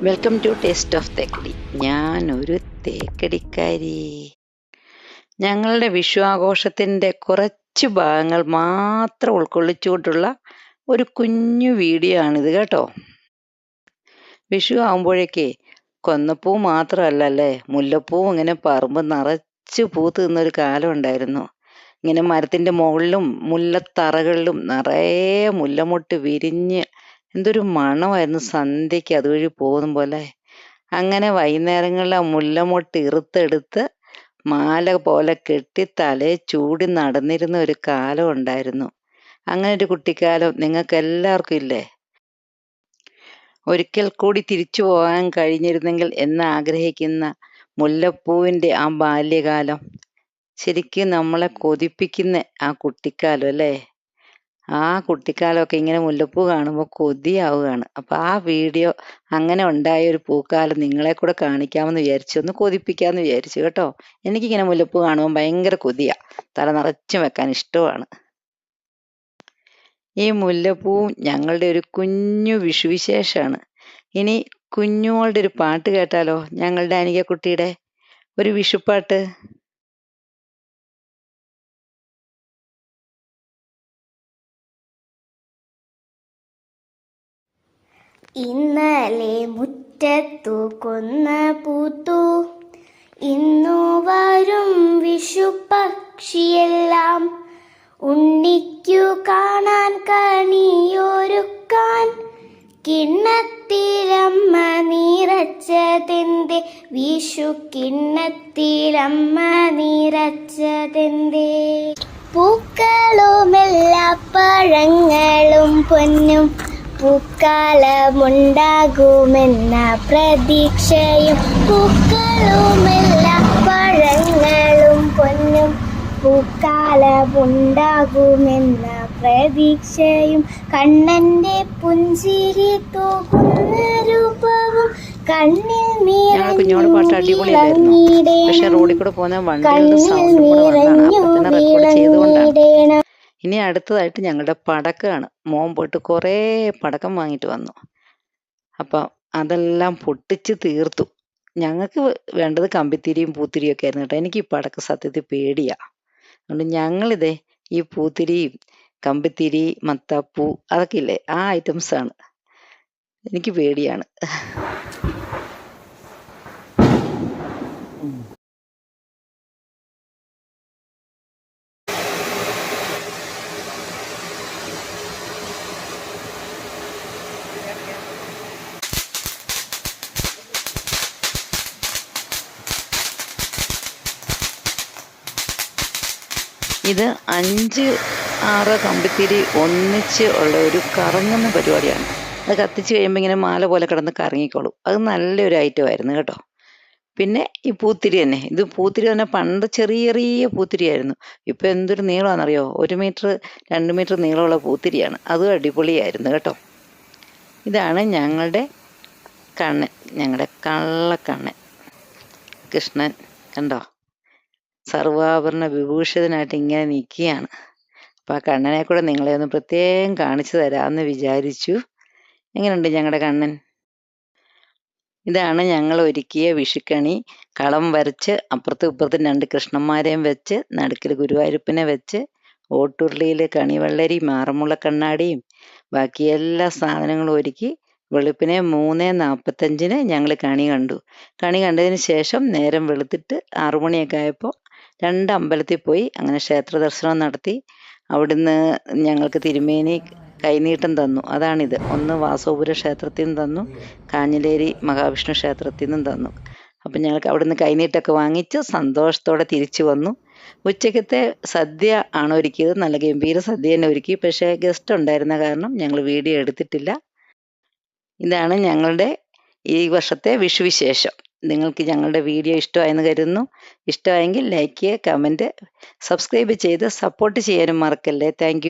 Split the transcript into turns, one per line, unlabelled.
Welcome to taste of Thekkady ഞാനൊരു തേക്കടിക്കാരി. ഞങ്ങളുടെ വിഷു ആഘോഷത്തിന്റെ കുറച്ച് ഭാഗങ്ങൾ മാത്രം ഉൾക്കൊള്ളിച്ചുകൊണ്ടുള്ള ഒരു കുഞ്ഞു വീഡിയോ ആണിത് കേട്ടോ. വിഷു ആകുമ്പോഴേക്കേ കൊന്നപ്പൂ മാത്രമല്ല അല്ലേ മുല്ലപ്പൂ ഇങ്ങനെ പറമ്പ് നിറച്ച് പൂത്ത് നിന്നൊരു കാലം ഉണ്ടായിരുന്നു. ഇങ്ങനെ മരത്തിന്റെ മുകളിലും മുല്ലത്തറകളിലും നിറയെ മുല്ലമൊട്ട് വിരിഞ്ഞ് എന്തൊരു മണമായിരുന്നു സന്ധ്യയ്ക്ക് അതുവഴി പോകുന്ന പോലെ. അങ്ങനെ വൈകുന്നേരങ്ങളിൽ ആ മുല്ലമൊട്ട് ഇറുത്തെടുത്ത് മാല പോലെ കെട്ടി തലയെ ചൂടി നടന്നിരുന്ന ഒരു കാലം ഉണ്ടായിരുന്നു. അങ്ങനെ ഒരു കുട്ടിക്കാലം നിങ്ങൾക്ക് എല്ലാവർക്കും ഇല്ലേ? ഒരിക്കൽ കൂടി തിരിച്ചു പോകാൻ കഴിഞ്ഞിരുന്നെങ്കിൽ എന്ന് ആഗ്രഹിക്കുന്ന മുല്ലപ്പൂവിന്റെ ആ ബാല്യകാലം ശരിക്കും നമ്മളെ കൊതിപ്പിക്കുന്ന ആ കുട്ടിക്കാലം അല്ലേ? ആ കുട്ടിക്കാലമൊക്കെ ഇങ്ങനെ മുല്ലപ്പൂ കാണുമ്പോൾ കൊതിയാവുകയാണ്. അപ്പോൾ ആ വീഡിയോ അങ്ങനെ ഉണ്ടായ ഒരു പൂക്കാലം നിങ്ങളെ കൂടെ കാണിക്കാമെന്ന് വിചാരിച്ചു. ഒന്ന് കൊതിപ്പിക്കാമെന്ന് വിചാരിച്ചു കേട്ടോ. എനിക്കിങ്ങനെ മുല്ലപ്പൂ കാണുമ്പോൾ ഭയങ്കര കൊതിയാ. തല നിറച്ചു വെക്കാൻ ഇഷ്ടമാണ്. ഈ മുല്ലപ്പൂവും ഞങ്ങളുടെ ഒരു കുഞ്ഞു വിഷുവിശേഷമാണ്. ഇനി കുഞ്ഞുങ്ങളുടെ ഒരു പാട്ട് കേട്ടാലോ ഞങ്ങളുടെ അനിക അനികക്കുട്ടിയുടെ? ഒരു വിഷുപ്പാട്ട്.
ഇന്നലെ മുറ്റത്തു കൊന്ന പൂത്തു. ഇന്നു വരും വിഷു പക്ഷിയെല്ലാം ഉണ്ണിക്കു കാണാൻ കണിയൊരുക്കാൻ. കിണ്ണത്തിലമ്മ നിറച്ചതെന്തേ? വിഷു കിണ്ണത്തിലമ്മ നിറച്ചതെന്തേ? പൂക്കളുമെല്ലാ പഴങ്ങളും പൊന്നും പൂക്കാലമുണ്ടാകുമെന്ന പ്രതീക്ഷയും പൂക്കളുമെല്ല പഴങ്ങളും പൊന്നും പൂക്കാലമുണ്ടാകുമെന്ന പ്രതീക്ഷയും കണ്ണന്റെ പുഞ്ചിരി തൂകുന്ന രൂപവും കണ്ണിൽ
നിറഞ്ഞു കുഞ്ഞോട് ഇനി അടുത്തതായിട്ട് ഞങ്ങളുടെ പടക്കമാണ് മോൻ പോയിട്ട് കുറേ പടക്കം വാങ്ങിയിട്ട് വന്നു. അപ്പം അതെല്ലാം പൊട്ടിച്ച് തീർത്തു. ഞങ്ങൾക്ക് വേണ്ടത് കമ്പിത്തിരിയും പൂത്തിരിയും ഒക്കെ ആയിരുന്നു കേട്ടോ. എനിക്ക് ഈ പടക്ക സത്യത്തിൽ പേടിയാ. അതുകൊണ്ട് ഞങ്ങളിതേ ഈ പൂത്തിരിയും കമ്പിത്തിരി മത്താപ്പൂ അതൊക്കെ ഇല്ലേ? ആ ഐറ്റംസ് ആണ് എനിക്ക് പേടിയാണ്. ഇത് അഞ്ച് ആറ് കമ്പിത്തിരി ഒന്നിച്ച് ഉള്ള ഒരു കറങ്ങുന്ന പരിപാടിയാണ്. അത് കത്തിച്ച് കഴിയുമ്പോൾ ഇങ്ങനെ മാല പോലെ കിടന്ന് കറങ്ങിക്കോളും. അത് നല്ലൊരു ഐറ്റം ആയിരുന്നു കേട്ടോ. പിന്നെ ഈ പൂത്തിരി തന്നെ. ഇത് പൂത്തിരി തന്നെ പണ്ട് ചെറിയ ചെറിയ പൂത്തിരിയായിരുന്നു. ഇപ്പൊ എന്തൊരു നീളമാണെന്നറിയോ ഒരു മീറ്റർ രണ്ട് മീറ്റർ നീളമുള്ള പൂത്തിരിയാണ്. അതും അടിപൊളിയായിരുന്നു കേട്ടോ. ഇതാണ് ഞങ്ങളുടെ കണ്ണൻ ഞങ്ങളുടെ കള്ളക്കണ്ണൻ കൃഷ്ണൻ. കണ്ടോ? സർവാഭരണ വിഭൂഷിതനായിട്ട് ഇങ്ങനെ നിൽക്കുകയാണ്. അപ്പം ആ കണ്ണനെ കൂടെ നിങ്ങളെ ഒന്ന് പ്രത്യേകം കാണിച്ചു തരാമെന്ന് വിചാരിച്ചു. എങ്ങനെയുണ്ട് ഞങ്ങളുടെ കണ്ണൻ? ഇതാണ് ഞങ്ങൾ ഒരുക്കിയ വിഷുക്കണി. കളം വരച്ച് അപ്പുറത്തും ഇപ്പുറത്തും രണ്ട് കൃഷ്ണന്മാരെയും വെച്ച് നടുക്കിൽ ഗുരുവായൂരപ്പനെ വെച്ച് ഓട്ടുരുളിയിൽ കണിവെള്ളരി മാറമുള്ള കണ്ണാടിയും ബാക്കി എല്ലാ സാധനങ്ങളും ഒരുക്കി വെളുപ്പിനെ മൂന്ന് നാൽപ്പത്തഞ്ചിന് ഞങ്ങൾ കണി കണ്ടു. കണി കണ്ടതിന് ശേഷം നേരം വെളുത്തിട്ട് ആറുമണിയൊക്കെ ആയപ്പോൾ രണ്ട് അമ്പലത്തിൽ പോയി അങ്ങനെ ക്ഷേത്ര ദർശനം നടത്തി. അവിടുന്ന് ഞങ്ങൾക്ക് തിരുമേനി കൈനീട്ടം തന്നു. അതാണിത്. ഒന്ന് വാസോപുര ക്ഷേത്രത്തിൽ നിന്ന് തന്നു. കാഞ്ഞിലേരി മഹാവിഷ്ണു ക്ഷേത്രത്തിൽ നിന്നും തന്നു. അപ്പം ഞങ്ങൾക്ക് അവിടുന്ന് കൈനീട്ടൊക്കെ വാങ്ങിച്ച് സന്തോഷത്തോടെ തിരിച്ചു വന്നു. ഉച്ചക്കത്തെ സദ്യ ആണ് ഒരുക്കിയത്. നല്ല ഗംഭീര സദ്യ തന്നെ ഒരുക്കി. പക്ഷേ ഗസ്റ്റ് ഉണ്ടായിരുന്ന കാരണം ഞങ്ങൾ വീഡിയോ എടുത്തിട്ടില്ല. ഇതാണ് ഞങ്ങളുടെ ഈ വർഷത്തെ വിഷുവിശേഷം. നിങ്ങൾക്ക് ഞങ്ങളുടെ വീഡിയോ ഇഷ്ടമായെന്ന് കരുതുന്നു. ഇഷ്ടമായെങ്കിൽ ലൈക്ക് ചെയ്യുക കമന്റ് സബ്സ്ക്രൈബ് ചെയ്ത് സപ്പോർട്ട് ചെയ്യാനും മറക്കല്ലേ. താങ്ക്